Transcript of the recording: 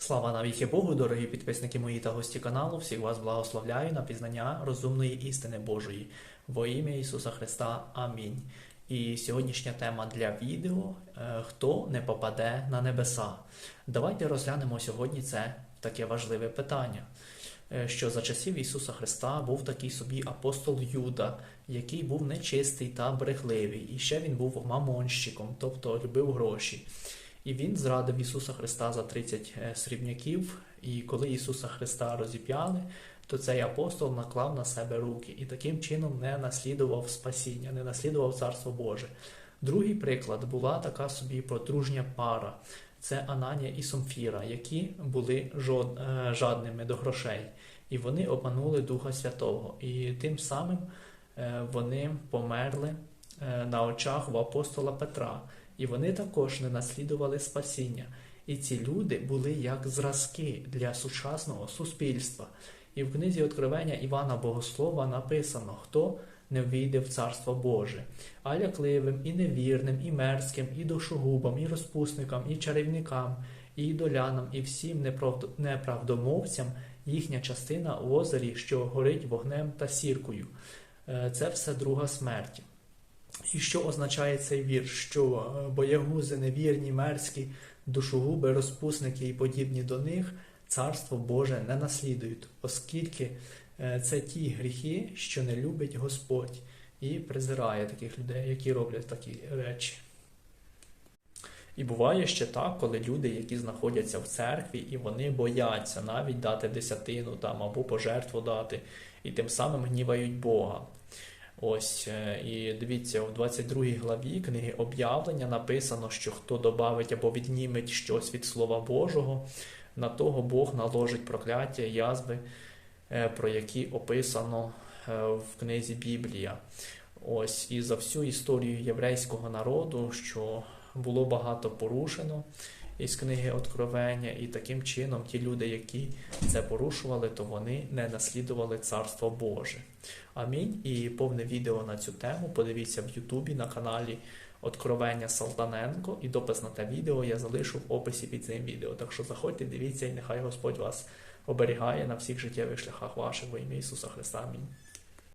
Слава навіки Богу, дорогі підписники мої та гості каналу. Всіх вас благословляю на пізнання розумної істини Божої. Во ім'я Ісуса Христа. Амінь. І сьогоднішня тема для відео е, Хто не попаде на небеса. Давайте розглянемо сьогодні це таке важливе питання. Е, Що за часів Ісуса Христа був такий собі апостол Юда, який був нечистий та брехливий, і ще він був мамонщиком, тобто любив гроші. І він зрадив Ісуса Христа за 30 срібняків. І коли Ісуса Христа розіп'яли, то цей апостол наклав на себе руки і таким чином не наслідував спасіння, не наслідував Царство Боже. Другий приклад була така собі подружня пара. Це Ананія і Сомфіра, які були е, жадними до грошей, і вони обманули Духа Святого. І тим самим е, вони померли е, на очах в апостола Петра. І вони також не наслідували спасіння. І ці люди були як зразки для сучасного суспільства. І в книзі Откровення Івана Богослова написано, хто не війде в Царство Боже, а лякливим, і невірним, і мерзким, і душогубам, і розпусникам, і чарівникам, і ідолянам, і всім неправдомовцям їхня частина в озері, що горить вогнем та сіркою. Е, Це все друга смерть. І що означає цей вірш? Що е, боягузи, невірні, мерзкі, душогуби, розпусники і подібні до них царство Боже не наслідують, оскільки е, це ті гріхи, що не любить Господь, і презирає таких людей, які роблять такі речі. І буває ще так, коли люди, які знаходяться в церкві, і вони бояться навіть дати десятину там або пожертву дати, і тим самим гнівають Бога. Ось е, і дивіться, у 22 главі книги об'явлення написано, що хто добавить або відніметь щось від Слова Божого, на того Бог наложить прокляття, язви, е, про які описано е, в книзі Біблія. Ось і за всю історію єврейського народу, що було багато порушено із книги Откровення, і таким чином ті люди, які це порушували, то вони не наслідували Царство Боже. Амінь. І повне відео на цю тему подивіться в Ютубі на каналі Откровення Салтаненко. І допис на те відео я залишу в описі під цим відео. Так що заходьте, дивіться, і нехай Господь вас оберігає на всіх життєвих шляхах ваших во ім'я Ісуса Христа. Амінь.